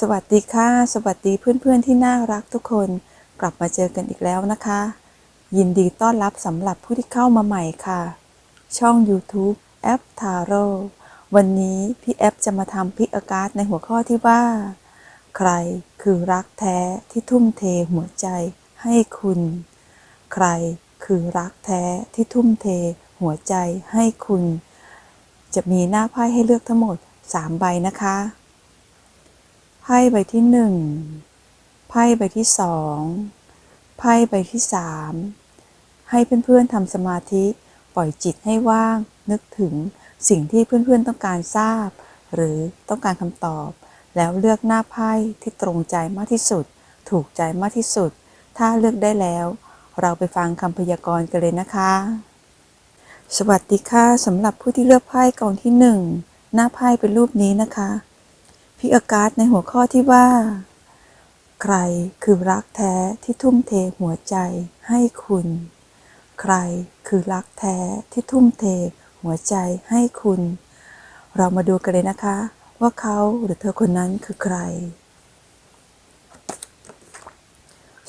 สวัสดีค่ะ สวัสดีเพื่อนๆที่น่ารักทุกคน กลับมาเจอกันอีกแล้วนะคะ ยินดีต้อนรับสำหรับผู้ที่เข้ามาใหม่ค่ะ ช่อง YouTube แอปทาโร่วันนี้พี่แอปจะมาทำพิกอาการ์ดในหัวข้อที่ว่า ใครคือรักแท้ที่ทุ่มเทหัวใจให้คุณ ใครคือรักแท้ที่ทุ่มเทหัวใจให้คุณ จะมีหน้าไพ่ให้เลือกทั้งหมด 3 ใบนะคะ ไพ่ใบที่หนึ่งไพ่ใบที่สองไพ่ใบที่สามให้เพื่อนๆทำสมาธิปล่อยจิตให้ว่างนึกถึงสิ่งที่เพื่อนๆต้องการทราบ หรือต้องการคำตอบ แล้วเลือกหน้าไพ่ที่ตรงใจมากที่สุด ถูกใจมากที่สุด ถ้าเลือกได้แล้ว เราไปฟังคำพยากรณ์กันเลยนะคะ สวัสดีค่ะสำหรับผู้ที่เลือกไพ่กองที่หนึ่งหน้าไพ่เป็นรูปนี้นะคะ พิอากาศในหัวข้อที่ว่า ใครคือรักแท้ที่ทุ่มเทหัวใจให้คุณ ใครคือรักแท้ที่ทุ่มเทหัวใจให้คุณ เรามาดูกันเลยนะคะ ว่าเขาหรือเธอคนนั้นคือใคร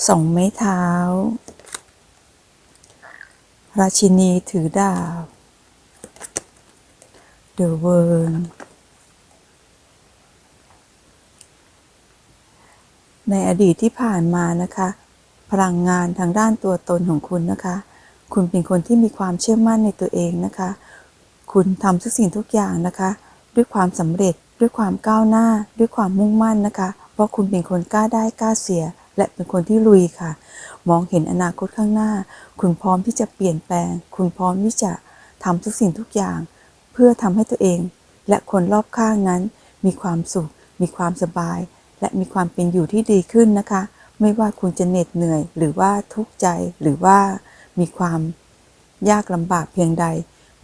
สองไม้เท้า ราชินีถือดาบ The World ในอดีตที่ผ่านมานะคะ พลังงานทางด้านตัวตนของคุณนะคะ คุณเป็นคนที่มีความเชื่อมั่นในตัวเองนะคะ คุณทำทุกสิ่งทุกอย่างนะคะ ด้วยความสำเร็จด้วยความก้าวหน้า ด้วยความมุ่งมั่นนะคะ เพราะคุณเป็นคนกล้าได้กล้าเสีย และเป็นคนที่ลุยค่ะ มองเห็นอนาคตข้างหน้า คุณพร้อมที่จะเปลี่ยนแปลง คุณพร้อมที่จะทำทุกสิ่งทุกอย่าง เพื่อทำให้ตัวเอง และคนรอบข้างนั้น มีความสุข มีความสบาย และมีความเป็นอยู่ที่ดีขึ้นนะคะ ไม่ว่าคุณจะเหน็ดเหนื่อย หรือว่าทุกข์ใจหรือว่ามีความยากลำบากเพียงใด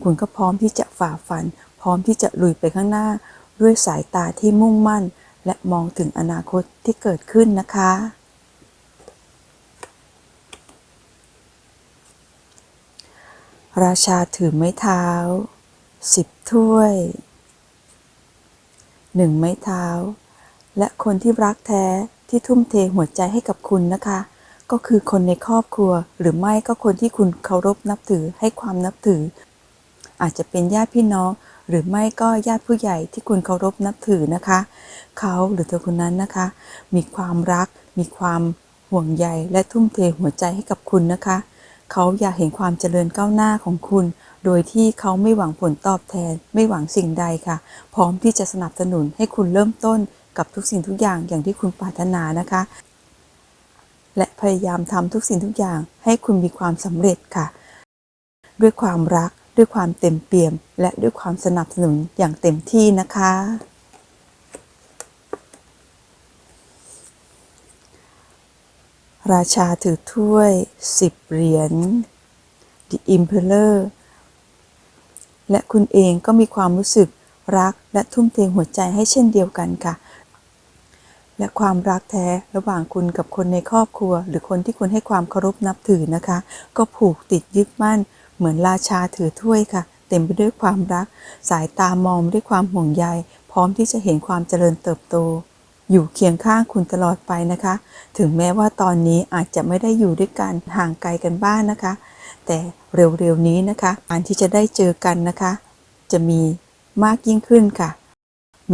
คุณก็พร้อมที่จะฝ่าฟัน พร้อมที่จะลุยไปข้างหน้า ด้วยสายตาที่มุ่งมั่น และมองถึงอนาคตที่เกิดขึ้นนะคะ ราชาถือไม้เท้าสิบถ้วยหนึ่งไม้เท้า และคนที่รักแท้ที่ทุ่มเทหัวใจให้กับคุณนะคะ ก็คือคนในครอบครัว หรือไม่ก็คนที่คุณเคารพนับถือให้ความนับถือ อาจจะเป็นญาติพี่น้อง หรือไม่ก็ญาติผู้ใหญ่ที่คุณเคารพนับถือนะคะ เขาหรือเธอคนนั้นนะคะ มีความรัก มีความห่วงใยและทุ่มเทหัวใจให้กับคุณนะคะ เขาอยากเห็นความเจริญก้าวหน้าของคุณ โดยที่เขาไม่หวังผลตอบแทน ไม่หวังสิ่งใดค่ะ พร้อมที่จะสนับสนุนให้คุณเริ่มต้น กับทุกสิ่งทุกอย่างอย่างที่คุณปรารถนานะคะ และพยายามทำทุกสิ่งทุกอย่างให้คุณมีความสำเร็จค่ะ ด้วยความรักด้วยความเต็มเปี่ยม และด้วยความสนับสนุนอย่างเต็มที่นะคะ ราชาถือถ้วยสิบเหรียญ The Emperor และคุณเองก็มีความรู้สึกรักและทุ่มเทหัวใจให้เช่นเดียวกันค่ะ และความรักแท้ระหว่างคุณกับคนในครอบครัว หรือคนที่คุณให้ความเคารพนับถือนะคะ ก็ผูกติดยึดมั่น เหมือนราชาถือถ้วยค่ะ เต็มไปด้วยความรัก สายตามองด้วยความห่วงใย พร้อมที่จะเห็นความเจริญเติบโต อยู่เคียงข้างคุณตลอดไปนะคะ ถึงแม้ว่าตอนนี้อาจจะไม่ได้อยู่ด้วยกันห่างไกลกันบ้างนนะคะ แต่เร็วๆนี้นะคะการที่จะได้เจอกันนะคะ จะมีมากยิ่งขึ้นค่ะ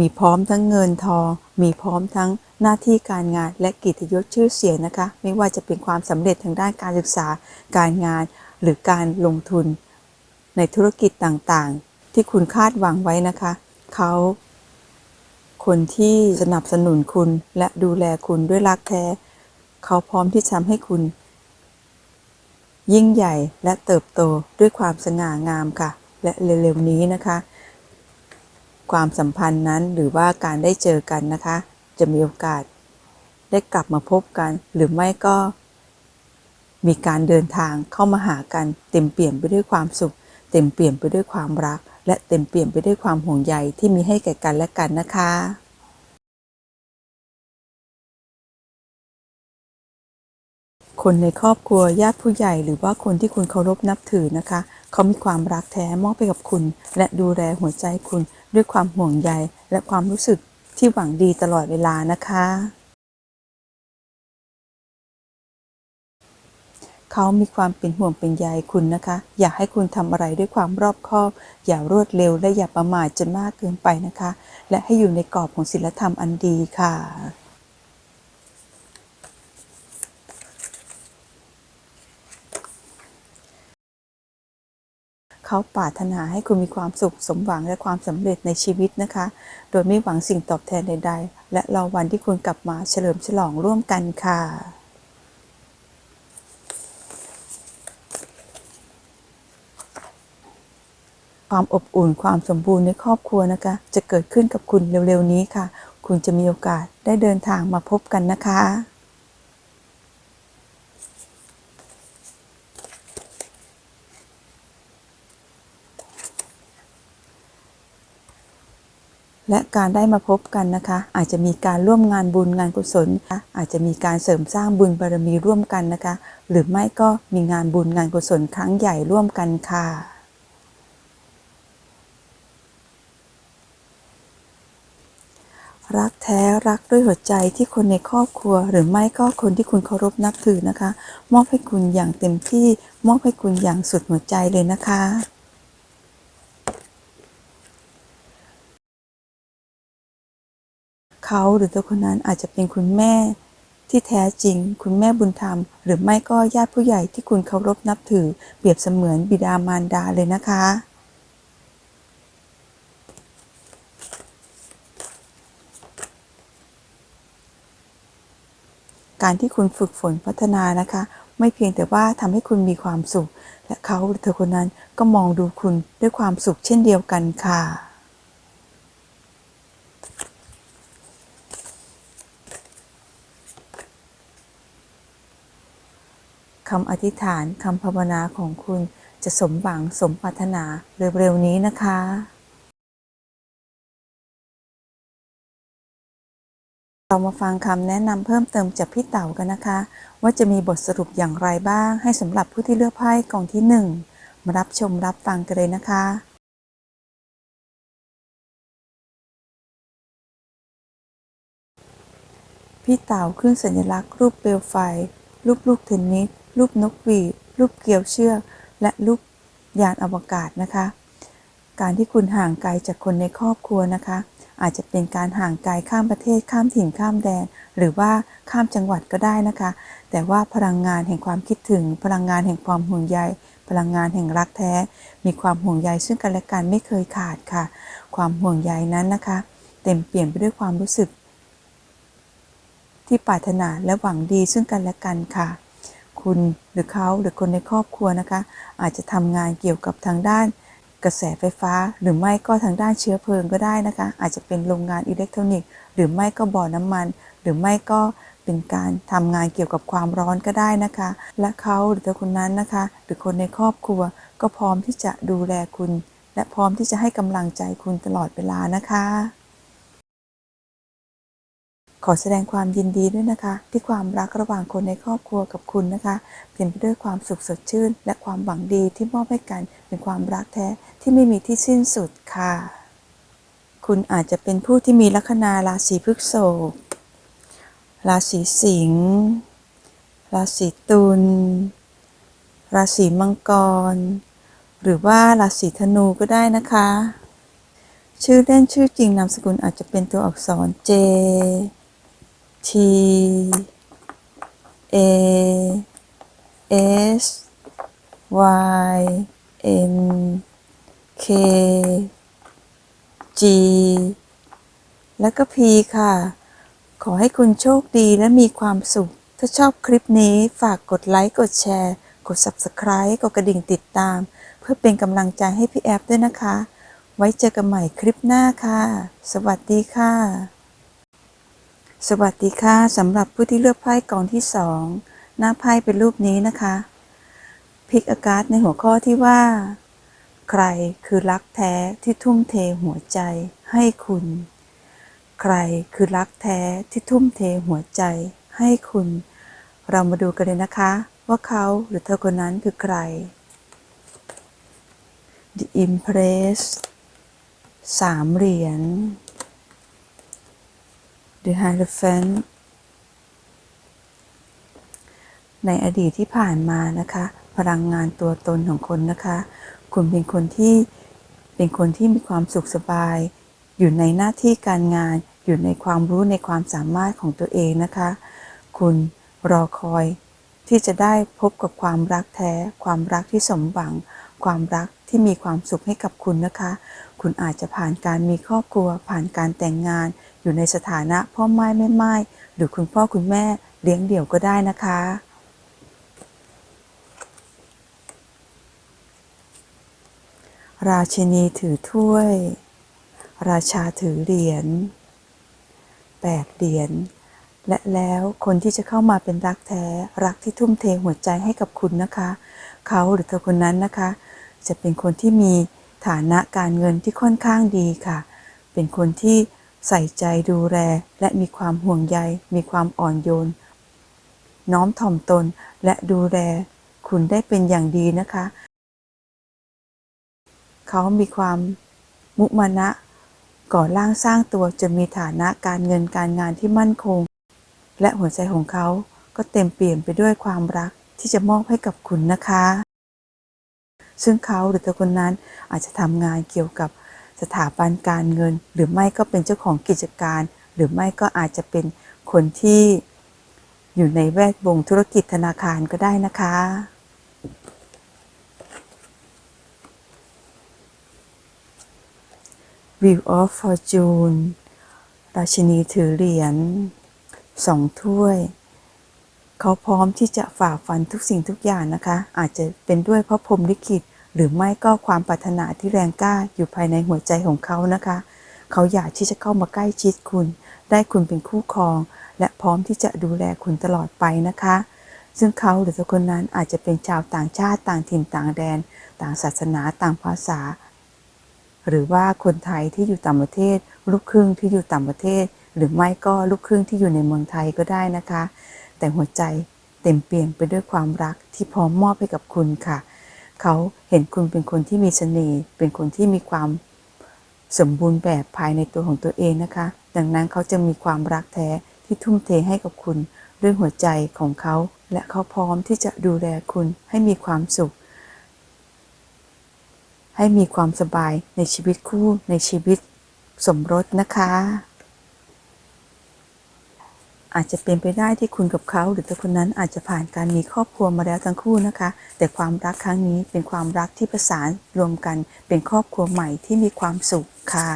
มีพร้อมทั้งเงินทอง มีพร้อมทั้งหน้าที่การงานและกิตยศชื่อเสียงนะคะ ไม่ว่าจะเป็นความสำเร็จทางด้านการศึกษา การงาน หรือการลงทุน ในธุรกิจต่างๆ ที่คุณคาดหวังไว้นะคะ เขา คนที่สนับสนุนคุณและดูแลคุณด้วยรักแท้ เขาพร้อมที่จะทำให้คุณ ยิ่งใหญ่และเติบโตด้วยความสง่างามค่ะ และเร็วๆนี้นะคะ ความสัมพันธ์นั้นหรือว่าการได้เจอกันนะคะ จะมีโอกาสได้กลับมาพบกัน หรือไม่ก็ มีการเดินทางเข้ามาหากันเต็มเปี่ยมไปด้วยความสุข เต็มเปี่ยมไปด้วยความรัก และเต็มเปี่ยมไปด้วยความห่วงใยที่มีให้แก่กันและกันนะคะคนในครอบครัวญาติผู้ใหญ่หรือว่าคนที่คุณเคารพนับถือนะคะ เขามีความรักแท้มอบไปกับคุณ และดูแลหัวใจคุณ ด้วยความห่วงใยและความรู้สึกที่หวังดีตลอดเวลานะคะ เขามีความเป็นห่วงเป็นใยคุณนะคะ อยากให้คุณทำอะไรด้วยความรอบคอบ อย่ารวดเร็วและอย่าประมาทจนมากเกินไปนะคะ และให้อยู่ในกรอบของศีลธรรมอันดีค่ะ เขาปรารถนาให้คุณมีความสุขสมหวังและความสำเร็จในชีวิตนะคะ โดยไม่หวังสิ่งตอบแทนใด ๆ และรอวันที่คุณกลับมาเฉลิมฉลองร่วมกันค่ะความอบอุ่นความสมบูรณ์ในครอบครัวนะคะ จะเกิดขึ้นกับคุณเร็วๆนี้ค่ะ คุณจะมีโอกาสได้เดินทางมาพบกันนะคะ และการได้มาพบกันนะคะ อาจจะมีการร่วมงานบุญงานกุศล อาจจะมีการเสริมสร้างบุญบารมีร่วมกันนะคะ หรือไม่ก็มีงานบุญงานกุศลครั้งใหญ่ร่วมกันค่ะรักแท้รักด้วยหัวใจที่คนในครอบครัว หรือไม่ก็คนที่คุณเคารพนับถือนะคะ มอบให้คุณอย่างเต็มที่ มอบให้คุณอย่างสุดหัวใจเลยนะคะ เขาหรือตัวคนนั้นอาจจะเป็นคุณแม่ ที่แท้จริง คุณแม่บุญธรรม หรือไม่ก็ญาติผู้ใหญ่ที่คุณเคารพนับถือ เปรียบเสมือนบิดามารดาเลยนะคะ การที่คุณฝึกฝนพัฒนานะคะ ไม่เพียงแต่ว่าทำให้คุณมีความสุข และเขาหรือเธอคนนั้นก็มองดูคุณด้วยความสุขเช่นเดียวกันค่ะ คำอธิษฐานคำภาวนาของคุณจะสมหวังสมปรารถนาเร็วๆนี้นะคะเรามาฟังคำแนะนำเพิ่มเติมจากพี่เต๋ากันนะคะ ว่าจะมีบทสรุปอย่างไรบ้างให้สำหรับผู้ที่เลือกไพ่กองที่หนึ่งมารับชมรับฟังกันเลยนะคะ พี่เต๋าขึ้นสัญลักษณ์รูปเปลวไฟ รูปลูกเทนนิส รูปนกหวีด รูปเกลียวเชือก และรูปยานอวกาศนะคะ การที่คุณห่างไกลจากคนในครอบครัวนะคะ อาจจะเป็นการห่างไกลข้ามประเทศข้ามถิ่นข้ามแดน หรือว่าข้ามจังหวัดก็ได้นะคะ แต่ว่าพลังงานแห่งความคิดถึง พลังงานแห่งความห่วงใย พลังงานแห่งรักแท้ มีความห่วงใยซึ่งกันและกันไม่เคยขาดค่ะ ความห่วงใยนั้นนะคะ เต็มเปลี่ยนไปด้วยความรู้สึกที่ปรารถนาและหวังดีซึ่งกันและกันค่ะ คุณหรือเขาหรือคนในครอบครัวนะคะ อาจจะทำงานเกี่ยวกับทางด้านกระแสไฟฟ้า หรือไม่ก็ทางด้านเชื้อเพลิงก็ได้นะคะ อาจจะเป็นโรงงานอิเล็กทรอนิกส์หรือไม่ก็บ่อน้ำมัน หรือไม่ก็เป็นการทำงานเกี่ยวกับความร้อนก็ได้นะคะ และเขาหรือตัวคนนั้นนะคะ หรือคนในครอบครัว ก็พร้อมที่จะดูแลคุณ และพร้อมที่จะให้กำลังใจคุณตลอดเวลานะคะ ขอแสดงความยินดีด้วยนะคะ ที่ความรักระหว่างคนในครอบครัวกับคุณนะคะ เป็นไปด้วยความสุขสดชื่น และความหวังดีที่มอบให้กันเป็นความรักแท้ที่ไม่มีที่สิ้นสุดค่ะ คุณอาจจะเป็นผู้ที่มีลัคนาราศีพฤษภราศีสิงห์ราศีตุลราศีมังกร หรือว่าราศีธนูก็ได้นะคะ ชื่อเล่นชื่อจริงนามสกุลอาจจะเป็นตัวอักษร J T A S Y N K G แล้วก็ P ค่ะ ขอให้คุณโชคดีและมีความสุข ถ้าชอบคลิปนี้ฝากกดไลค์ กดแชร์ กด Subscribe กดกระดิ่งติดตาม เพื่อเป็นกำลังใจให้พี่แอฟด้วยนะคะ ไว้เจอกันใหม่คลิปหน้าค่ะ สวัสดีค่ะ สวัสดีค่ะสำหรับผู้ที่เลือกไพ่กองที่สองหน้าไพ่เป็นรูปนี้นะคะพิกอากาศในหัวข้อที่ว่า ใครคือรักแท้ที่ทุ่มเทหัวใจให้คุณ ใครคือรักแท้ที่ทุ่มเทหัวใจให้คุณ เรามาดูกันเลยนะคะ ว่าเขาหรือเธอคนนั้นคือใคร The Impress สามเหรียญ The Hierophant ในอดีตที่ผ่านมานะคะ พลังงานตัวตนของคนนะคะ คุณเป็นคนที่เป็นคนที่มีความสุขสบาย อยู่ในหน้าที่การงาน อยู่ในความรู้ในความสามารถของตัวเองนะคะ คุณรอคอยที่จะได้พบกับความรักแท้ ความรักที่สมหวัง ความรักที่มีความสุขให้กับคุณนะคะ คุณอาจจะผ่านการมีครอบครัว ผ่านการแต่งงาน อยู่ในสถานะพ่อไม้แม่ไม้หรือคุณพ่อคุณแม่เลี้ยงเดี่ยวก็ได้นะคะ ราชินีถือถ้วย ราชาถือเหรียญแปดเหรียญและแล้วคนที่จะเข้ามาเป็นรักแท้รักที่ทุ่มเทหัวใจให้กับคุณนะคะ เขาหรือเธอคนนั้นนะคะ จะเป็นคนที่มี ฐานะการเงินที่ค่อนข้างดีค่ะ เป็นคนที่ใส่ใจดูแลและมีความห่วงใย มีความอ่อนโยน น้อมถ่อมตนและดูแล คุณได้เป็นอย่างดีนะคะ เขามีความมุมานะก่อร่างสร้างตัวจะมีฐานะการเงินการงานที่มั่นคง และหัวใจของเขาก็เต็มเปี่ยมไปด้วยความรักที่จะมอบให้กับคุณนะคะ ซึ่งเขาหรือเธอคนนั้นอาจจะทำงานเกี่ยวกับสถาบันการเงิน หรือไม่ก็เป็นเจ้าของกิจการ หรือไม่ก็อาจจะเป็นคนที่อยู่ในแวดวงธุรกิจธนาคารก็ได้นะคะ Wheel of Fortune ราชินีถือเหรียญสองถ้วย เขาพร้อมที่จะฝ่าฟันทุกสิ่งทุกอย่างนะคะ อาจจะเป็นด้วยเพราะพรหมลิขิต หรือไม่ก็ความปรารถนาที่แรงกล้าอยู่ภายในหัวใจของเขานะคะ เขาอยากที่จะเข้ามาใกล้ชิดคุณ ได้คุณเป็นคู่ครอง และพร้อมที่จะดูแลคุณตลอดไปนะคะ ซึ่งเขาหรือทุกคนนั้นอาจจะเป็นชาวต่างชาติต่างถิ่นต่างแดน ต่างศาสนาต่างภาษา หรือว่าคนไทยที่อยู่ต่างประเทศ ลูกครึ่งที่อยู่ต่างประเทศ หรือไม่ก็ลูกครึ่งที่อยู่ในเมืองไทยก็ได้นะคะ แต่หัวใจเต็มเปี่ยมไปด้วยความรักที่พร้อมมอบให้กับคุณค่ะ เขาเห็นคุณเป็นคนที่มีเสน่ห์เป็นคนที่มีความสมบูรณ์แบบภายในตัวของตัวเองนะคะ ดังนั้นเขาจะมีความรักแท้ที่ทุ่มเทให้กับคุณด้วยหัวใจของเขา และเขาพร้อมที่จะดูแลคุณให้มีความสุข ให้มีความสบายในชีวิตคู่ในชีวิตสมรสนะคะ อาจจะเป็นไปได้ที่คุณกับเขา หรือตัวคนนั้นอาจจะผ่านการมีครอบครัวมาแล้วทั้งคู่นะคะ แต่ความรักครั้งนี้เป็นความรักที่ประสานรวมกันเป็นครอบครัวใหม่ที่มีความสุขค่ะ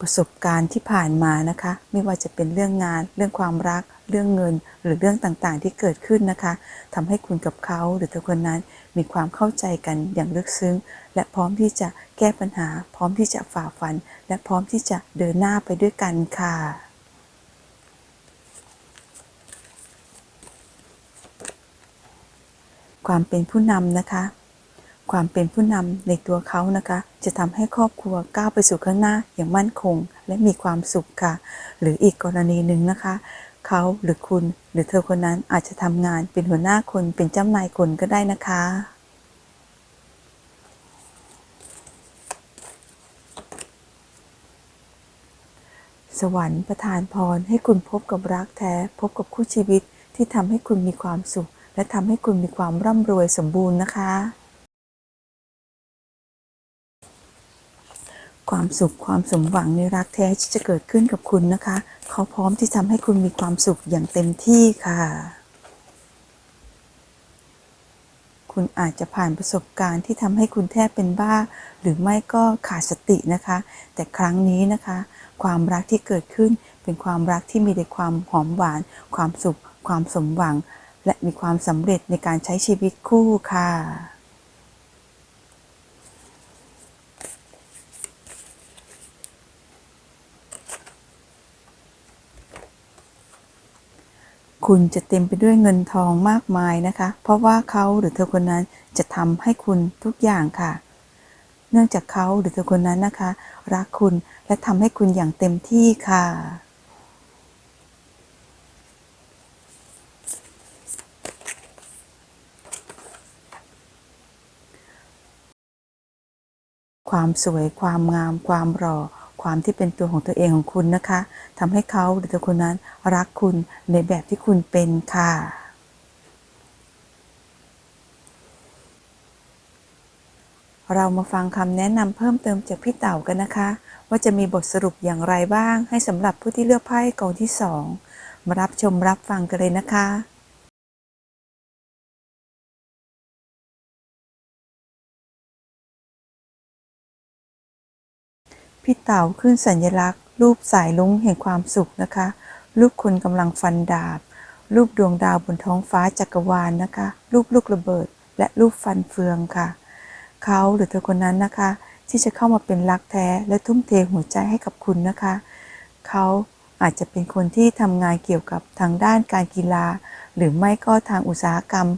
ประสบการณ์ที่ผ่านมานะคะ ไม่ว่าจะเป็นเรื่องงานเรื่องความรัก เรื่องเงินหรือเรื่องต่างๆ ที่เกิดขึ้นนะคะทำให้คุณกับเขาหรือตัวคนนั้นมีความเข้าใจกันอย่างลึกซึ้ง และพร้อมที่จะแก้ปัญหา พร้อมที่จะฝ่าฟัน และพร้อมที่จะเดินหน้าไปด้วยกันค่ะความเป็นผู้นำนะคะ ความเป็นผู้นำในตัวเขานะคะ จะทำให้ครอบครัวก้าวไปสู่ข้างหน้าอย่างมั่นคง และมีความสุขค่ะ หรืออีกกรณีหนึ่งนะคะ เขาหรือคุณหรือเธอคนนั้นอาจจะทำงานเป็นหัวหน้าคนเป็นเจ้านายคนก็ได้นะคะ สวรรค์ประทานพรให้คุณพบกับรักแท้ พบกับคู่ชีวิตที่ทำให้คุณมีความสุข และทำให้คุณมีความร่ำรวยสมบูรณ์นะคะ ความสุขความสมหวังในรักแท้ที่จะเกิดขึ้นกับคุณนะคะ เขาพร้อมที่ทำให้คุณมีความสุขอย่างเต็มที่ค่ะ คุณอาจจะผ่านประสบการณ์ที่ทำให้คุณแทบเป็นบ้า หรือไม่ก็ขาดสตินะคะ แต่ครั้งนี้นะคะ ความรักที่เกิดขึ้นเป็นความรักที่มีแต่ความหอมหวาน ความสุข ความสมหวัง และมีความสำเร็จในการใช้ชีวิตคู่ค่ะ คุณจะเต็มไปด้วยเงินทองมากมายนะคะ เพราะว่าเขาหรือเธอคนนั้นจะทำให้คุณทุกอย่างค่ะ เนื่องจากเขาหรือเธอคนนั้นนะคะ รักคุณและทำให้คุณอย่างเต็มที่ค่ะความสวยความงามความหล่อ ความที่เป็นตัวของตัวเองของคุณนะคะทำให้เขาหรือตัวคนนั้นรักคุณในแบบที่คุณเป็นค่ะ เรามาฟังคำแนะนำเพิ่มเติมจากพี่เต่ากันนะคะ ว่าจะมีบทสรุปอย่างไรบ้าง ให้สำหรับผู้ที่เลือกไพ่กองที่สองมารับชมรับฟังกันเลยนะคะ พี่เต่าขึ้นสัญลักษณ์ รูปสายลุ้งแห่งความสุขนะคะ รูปคนกำลังฟันดาบ รูปดวงดาวบนท้องฟ้าจักรวาลนนะคะ รูปลูกระเบิด และรูปฟันเฟืองค่ะ เขาหรือเธอคนนั้นนะคะ ที่จะเข้ามาเป็นรักแท้และทุ่มเทหัวใจให้กับคุณนะคะ เขาอาจจะเป็นคนที่ทำงานเกี่ยวกับทางด้านการกีฬา หรือไม่ก็ทางอุตสาหกรรม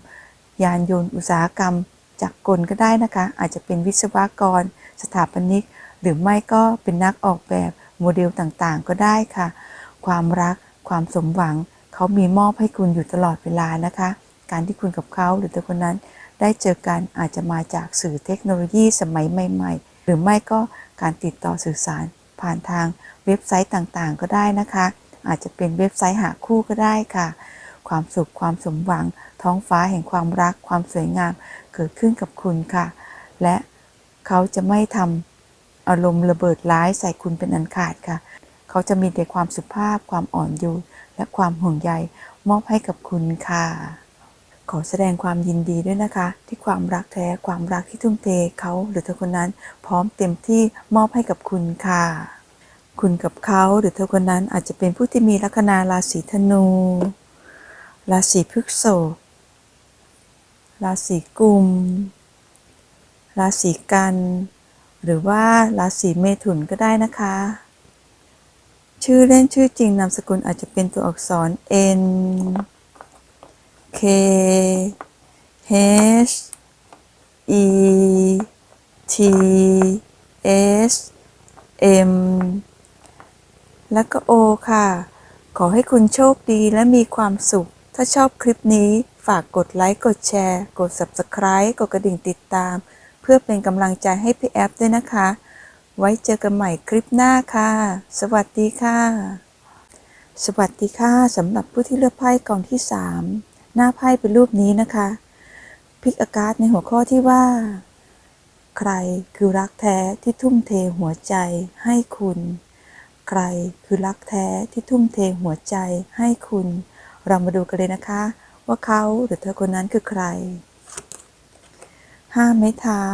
ยานยนต์อุตสาหกรรมจากกลก็ได้นะคะ อาจจะเป็นวิศวกร สถาปนิก หรือไม่ก็เป็นนักออกแบบโมเดลต่างๆ ก็ได้ค่ะ ความรักความสมหวัง เขามีมอบให้คุณอยู่ตลอดเวลานะคะ การที่คุณกับเขาหรือตัวคนนั้น ได้เจอกันอาจจะมาจากสื่อเทคโนโลยีสมัยใหม่ ๆ หรือไม่ก็การติดต่อสื่อสาร ผ่านทางเว็บไซต์ต่างๆ ก็ได้นะคะ อาจจะเป็นเว็บไซต์หาคู่ก็ได้ค่ะ ความสุขความสมหวัง ท้องฟ้าแห่งความรัก ความสวยงามเกิดขึ้นกับคุณค่ะ และเขาจะไม่ทำ อารมณ์ระเบิดร้ายใส่คุณเป็นอันขาดค่ะ เขาจะมีแต่ความสุภาพความอ่อนโยนและความห่วงใยมอบให้กับคุณค่ะ ขอแสดงความยินดีด้วยนะคะ ที่ความรักแท้ความรักที่ทุ่มเทเขาหรือเธอคนนั้นพร้อมเต็มที่มอบให้กับคุณค่ะ คุณกับเขาหรือเธอคนนั้นอาจจะเป็นผู้ที่มีลัคนาราศีธนู ราศีพฤษภราศีกุม ราศีกัน หรือว่าราศีเมถุนก็ได้นะคะ ชื่อเล่นชื่อจริงนามสกุลอาจจะเป็นตัวอักษร N K H E T S M แล้วก็ O ค่ะ ขอให้คุณโชคดีและมีความสุข ถ้าชอบคลิปนี้ฝากกดไลค์ กดแชร์ กด Subscribe กดกระดิ่งติดตาม เพื่อเป็นกำลังใจให้พี่แอฟด้วยนะคะ ไว้เจอกันใหม่คลิปหน้าค่ะ สวัสดีค่ะ สวัสดีค่ะสำหรับผู้ที่เลือกไพ่กองที่ 3 หน้าไพ่เป็นรูปนี้นะคะพิกอากาศในหัวข้อที่ว่า ใครคือรักแท้ที่ทุ่มเทหัวใจให้คุณ ใครคือรักแท้ที่ทุ่มเทหัวใจให้คุณ เรามาดูกันเลยนะคะ ว่าเขาหรือเธอคนนั้นคือใคร ห้าไม้เท้า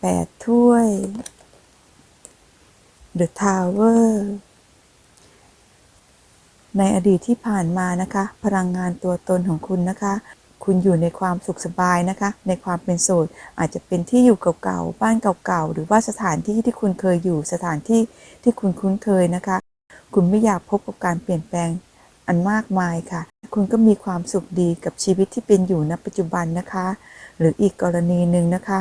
แปดถ้วย The Tower ในอดีตที่ผ่านมานะคะ พลังงานตัวตนของคุณนะคะ คุณอยู่ในความสุขสบายนะคะ ในความเป็นโสดอาจจะเป็นที่อยู่เก่าๆบ้านเก่าๆหรือว่าสถานที่ที่คุณเคยอยู่สถานที่ที่คุณคุ้นเคยนะคะ คุณไม่อยากพบกับการเปลี่ยนแปลงอันมากมายค่ะ คุณก็มีความสุขดีกับชีวิตที่เป็นอยู่ณปัจจุบันนะคะ หรืออีกกรณีหนึ่งนะคะ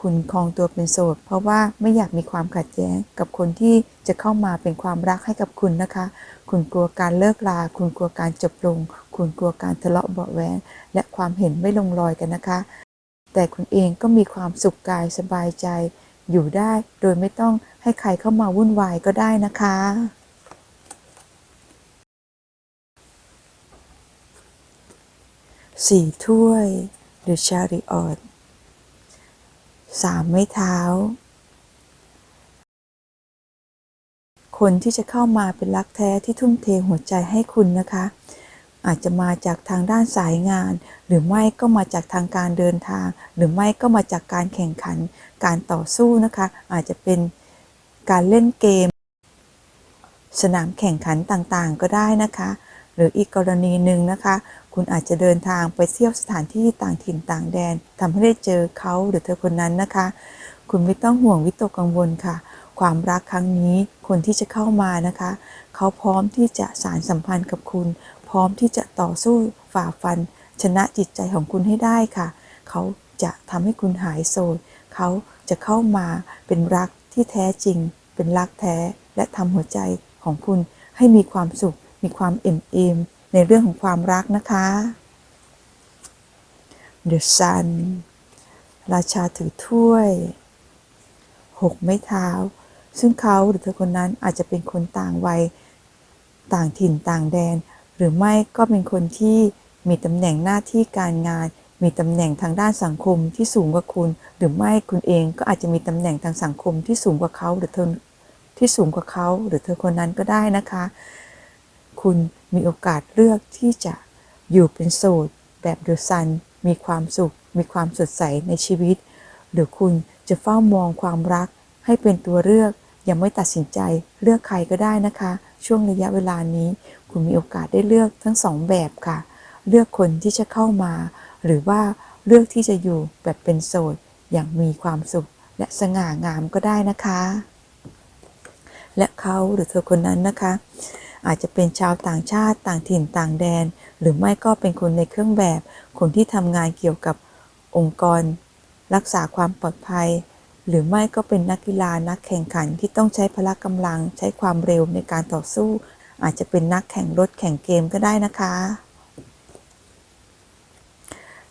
คุณครองตัวเป็นโสด เพราะว่าไม่อยากมีความขัดแย้งกับคนที่จะเข้ามาเป็นความรักให้กับคุณนะคะ คุณกลัวการเลิกลา คุณกลัวการจบลง คุณกลัวการทะเลาะเบาะแว้งและความเห็นไม่ลงรอยกันนะคะ แต่คุณเองก็มีความสุขกายสบายใจอยู่ได้ โดยไม่ต้องให้ใครเข้ามาวุ่นวายก็ได้นะคะ สี่ถ้วย The Chariot สามไม้เท้า คนที่จะเข้ามาเป็นรักแท้ที่ทุ่มเทหัวใจให้คุณนะคะ อาจจะมาจากทางด้านสายงาน หรือไม่ก็มาจากทางการเดินทาง หรือไม่ก็มาจากการแข่งขัน การต่อสู้นะคะ อาจจะเป็นการเล่นเกม สนามแข่งขันต่างๆ ก็ได้นะคะ หรืออีกกรณีหนึ่งนะคะ คุณอาจจะเดินทางไปเที่ยวสถานที่ต่างถิ่นต่างแดนทำให้ได้เจอเขาหรือเธอคนนั้นนะคะ คุณไม่ต้องห่วงวิตกกังวลค่ะ ความรักครั้งนี้คนที่จะเข้ามานะคะ เขาพร้อมที่จะสารสัมพันธ์กับคุณ พร้อมที่จะต่อสู้ฝ่าฟัน ชนะจิตใจของคุณให้ได้ค่ะ เขาจะทำให้คุณหายโศกเขาจะเข้ามาเป็นรักที่แท้จริง เป็นรักแท้และทำหัวใจของคุณให้มีความสุข มีความเอ็มเอม ในเรื่องของความรักนะคะ The Sun ราชาถือถ้วยหกไม้เท้า ซึ่งเขาหรือเธอคนนั้นอาจจะเป็นคนต่างวัย ต่างถิ่นต่างแดน หรือไม่ก็เป็นคนที่มีตำแหน่งหน้าที่การงาน มีตำแหน่งทางด้านสังคมที่สูงกว่าคุณ หรือไม่คุณเองก็อาจจะมีตำแหน่งทางสังคมที่สูงกว่าเขาหรือเธอที่สูงกว่าเขาหรือเธอคนนั้นก็ได้นะคะ คุณมีโอกาสเลือกที่จะอยู่เป็นโสดแบบเดอะซัน มีความสุข มีความสดใสในชีวิต หรือคุณจะเฝ้ามองความรักให้เป็นตัวเลือก ยังไม่ตัดสินใจเลือกใครก็ได้นะคะ ช่วงระยะเวลานี้ คุณมีโอกาสได้เลือกทั้งสองแบบค่ะ เลือกคนที่จะเข้ามา หรือว่าเลือกที่จะอยู่แบบเป็นโสดอย่างมีความสุข และสง่างามก็ได้นะคะ และเขาหรือเธอคนนั้นนะคะ อาจจะเป็นชาวต่างชาติต่างถิ่นต่างแดน หรือไม่ก็เป็นคนในเครื่องแบบ คนที่ทำงานเกี่ยวกับองค์กร รักษาความปลอดภัย หรือไม่ก็เป็นนักกีฬานักแข่งขันที่ต้องใช้พละกำลังใช้ความเร็วในการต่อสู้ อาจจะเป็นนักแข่งรถแข่งเกมก็ได้นะคะ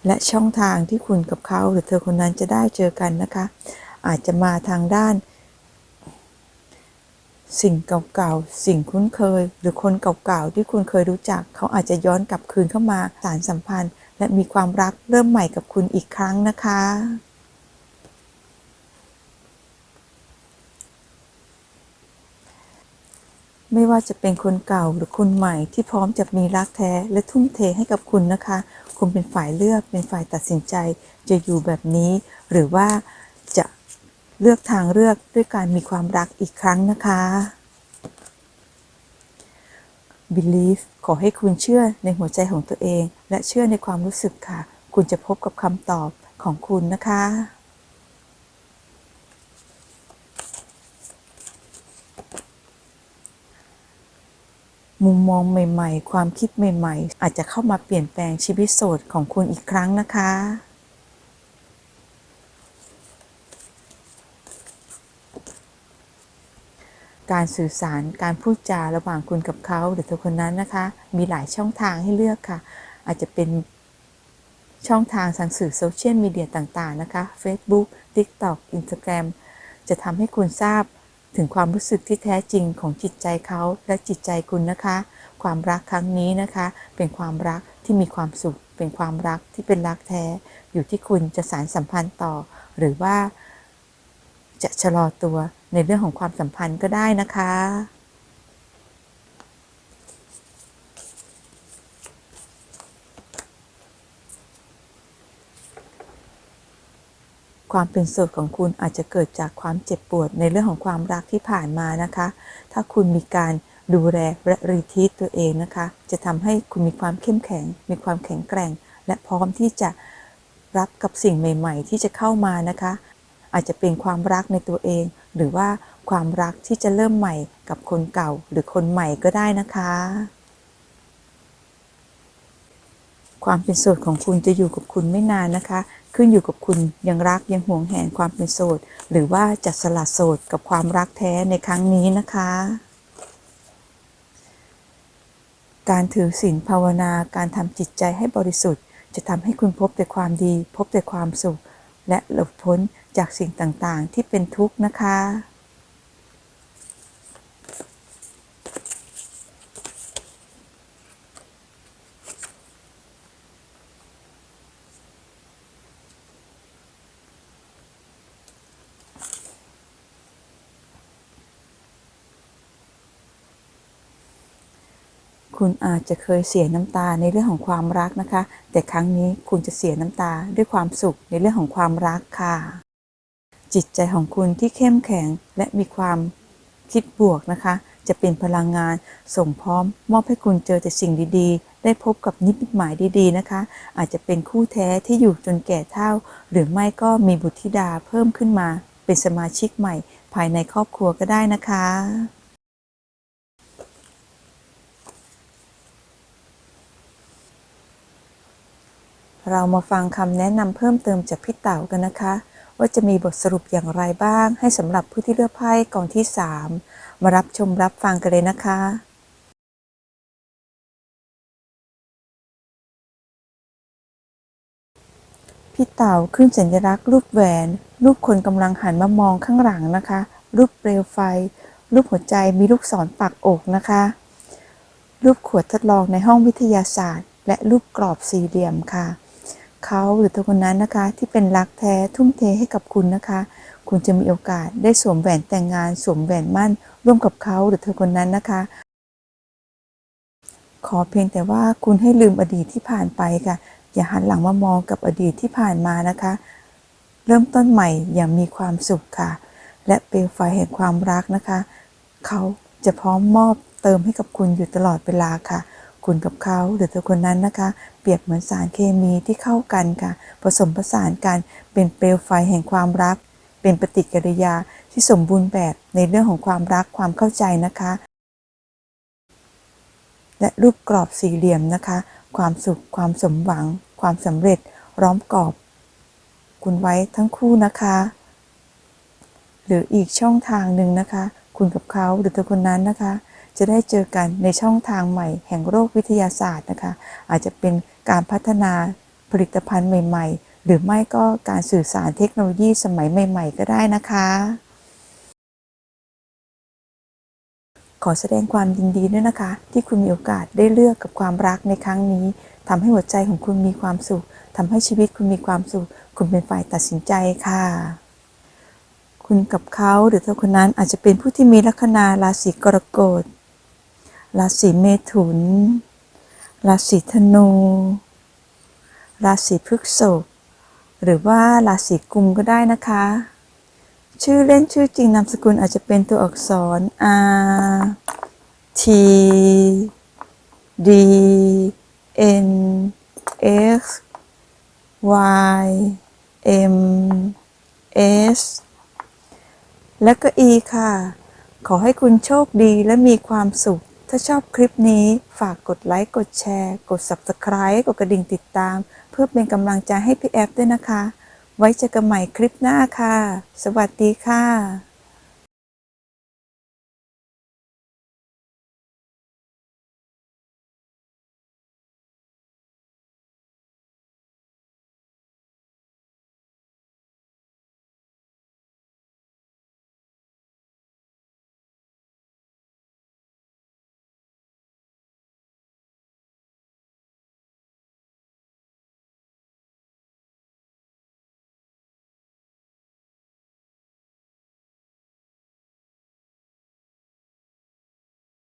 และช่องทางที่คุณกับเขาหรือเธอคนนั้นจะได้เจอกันนะคะ อาจจะมาทางด้าน สิ่งเก่าๆ สิ่งคุ้นเคย หรือคนเก่าๆ ที่คุณเคยรู้จัก เขาอาจจะย้อนกลับคืนเข้ามาสารสัมพันธ์ และมีความรักเริ่มใหม่กับคุณอีกครั้งนะคะ ไม่ว่าจะเป็นคนเก่าหรือคนใหม่ที่พร้อมจะมีรักแท้และทุ่มเทให้กับคุณนะคะ คุณเป็นฝ่ายเลือกเป็นฝ่ายตัดสินใจ จะอยู่แบบนี้ หรือว่าจะ เลือกทางเลือกด้วยการมีความรักอีกครั้งนะคะ Believe ขอให้คุณเชื่อในหัวใจของตัวเอง และเชื่อในความรู้สึกค่ะ คุณจะพบกับคำตอบของคุณนะคะมุมมองใหม่ ๆ ความคิดใหม่ ๆ อาจจะเข้ามาเปลี่ยนแปลงชีวิตโสดของคุณอีกครั้งนะคะ การสื่อสารการพูดจาระหว่างคุณกับเขาหรือตัวคนนั้นนะคะ มีหลายช่องทางให้เลือกค่ะ อาจจะเป็นช่องทางทางสื่อโซเชียลมีเดียต่างๆนะคะ Facebook TikTok Instagram จะทำให้คุณทราบถึงความรู้สึกที่แท้จริงของจิตใจเขาและจิตใจคุณนะคะ ความรักครั้งนี้นะคะ เป็นความรักที่มีความสุข เป็นความรักที่เป็นรักแท้ อยู่ที่คุณจะสารสัมพันธ์ต่อ หรือว่า จะชะลอตัวในเรื่องของความสัมพันธ์ก็ได้นะคะ ความเป็นโสดของคุณอาจจะเกิดจากความเจ็บปวดในเรื่องของความรักที่ผ่านมานะคะ ถ้าคุณมีการดูแลและรีทีตตัวเองนะคะ จะทำให้คุณมีความเข้มแข็ง มีความแข็งแกร่ง และพร้อมที่จะรับกับสิ่งใหม่ ๆ ที่จะเข้ามานะคะ อาจจะเป็นความรักในตัวเอง หรือว่าความรักที่จะเริ่มใหม่กับคนเก่าหรือคนใหม่ก็ได้นะคะ ความเป็นโสดของคุณจะอยู่กับคุณไม่นานนะคะ ขึ้นอยู่กับคุณยังรักยังหวงแหนความเป็นโสด หรือว่าจะสละโสดกับความรักแท้ในครั้งนี้นะคะการถือศีลภาวนา การทำจิตใจให้บริสุทธิ์ จะทำให้คุณพบแต่ความดี พบแต่ความสุข และหลุดพ้น จากสิ่งต่างๆ ที่เป็นทุกข์นะคะ คุณอาจจะเคยเสียน้ำตาในเรื่องของความรักนะคะ แต่ครั้งนี้คุณจะเสียน้ำตาด้วยความสุขในเรื่องของความรักค่ะ จิตใจของคุณที่เข้มแข็งและมีความคิดบวกนะคะ จะเป็นพลังงานส่งพร้อม มอบให้คุณเจอแต่สิ่งดีๆ ได้พบกับนิมิตหมายดีๆนะคะ อาจจะเป็นคู่แท้ที่อยู่จนแก่เฒ่า หรือไม่ก็มีบุตรธิดาเพิ่มขึ้นมา เป็นสมาชิกใหม่ ภายในครอบครัวก็ได้นะคะ เรามาฟังคำแนะนำเพิ่มเติมจากพี่เต๋ากันนะคะ ว่าจะมีบทสรุปอย่างไรบ้าง ให้สำหรับผู้ที่เลือกไพ่กองที่ 3 มารับชมรับฟังกันเลยนะคะพี่เต่าขึ้นสัญลักษณ์รูปแหวน รูปคนกำลังหันมามองข้างหลังนะคะ รูปเปลวไฟ รูปหัวใจมีลูกศรปักอกนะคะ รูปขวดทดลองในห้องวิทยาศาสตร์ และรูปกรอบสี่เหลี่ยมค่ะ เขาหรือตัวคนนั้นนะคะ ที่เป็นรักแท้ทุ่มเทให้กับคุณนะคะ คุณจะมีโอกาสได้สวมแหวนแต่งงานสวมแหวนมั่น ร่วมกับเขาหรือเธอคนนั้นนะคะ ขอเพียงแต่ว่าคุณให้ลืมอดีตที่ผ่านไปค่ะ อย่าหันหลังมามองกับอดีตที่ผ่านมานะคะ เริ่มต้นใหม่อย่างมีความสุขค่ะ และเปลวไฟแห่งความรักนะคะ เขาจะพร้อมมอบเติมให้กับคุณอยู่ตลอดเวลาค่ะ คุณกับเขาหรือเธอคนนั้นนะคะ เปรียบเหมือนสารเคมีที่เข้ากันค่ะ ผสมผสานกันเป็นเปลวไฟแห่งความรัก เป็นปฏิกิริยาที่สมบูรณ์แบบในเรื่องของความรักความเข้าใจนะคะ และรูปกรอบสี่เหลี่ยมนะคะ ความสุข ความสมหวัง ความสำเร็จล้อมกรอบ คุณไว้ทั้งคู่นะคะ หรืออีกช่องทางหนึ่งนะคะ คุณกับเขาหรือเธอคนนั้นนะคะ จะได้เจอกันในช่องทางใหม่แห่งโรควิทยาศาสตร์นะคะ อาจจะเป็นการพัฒนาผลิตภัณฑ์ใหม่ ๆ หรือไม่ก็การสื่อสารเทคโนโลยีสมัยใหม่ ๆ ก็ได้นะคะ ขอแสดงความยินดีด้วยนะคะ ที่คุณมีโอกาสได้เลือกกับความรักในครั้งนี้ทำให้หัวใจของคุณมีความสุขทำให้ชีวิตคุณมีความสุข คุณเป็นฝ่ายตัดสินใจค่ะ คุณกับเขาหรือเธอคนนั้นอาจจะเป็นผู้ที่มีลัคนาราศีกรกฎ ราศีเมถุน ราศีธนู ราศีพฤษภหรือว่าราศีกุมก็ได้นะคะ ชื่อเล่นชื่อจริงนามสกุลอาจจะเป็นตัวอักษร R T D N X Y M S และก็ E ค่ะ ขอให้คุณโชคดีและมีความสุข ถ้าชอบคลิปนี้ฝากกดไลค์กดแชร์ กด Subscribe กดกระดิ่งติดตาม เพื่อเป็นกำลังใจให้พี่แอฟด้วยนะคะ ไว้เจอกันใหม่คลิปหน้าค่ะ สวัสดีค่ะ